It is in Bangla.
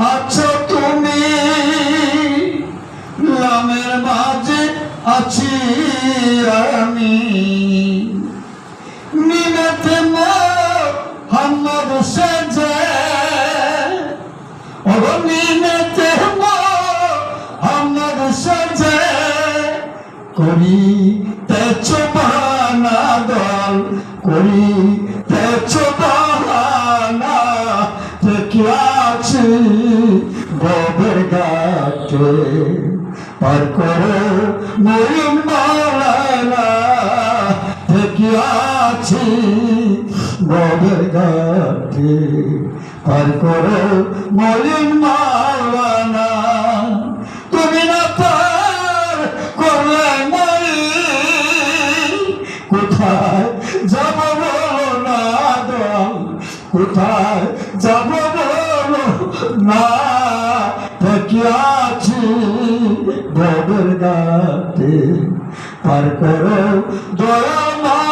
আছো তুমি। লামের মাঝে আছি আমি। নিমেতে মোহাম্মদ সেজে। ও নিমেতে মোহাম্মদ সেজে। করি তেছো বাহানা দল করি তেছো বাহানা থেকে আছি ববের ঘাটে পার করো মরিম থেকে আছি ববের ঘাটে পার করো মরিম তুমি না মরি, কোথায় যাব বলো না কোথায় যাব বলো না থাকিয়াছি বদর গাতে। পার করো দয়া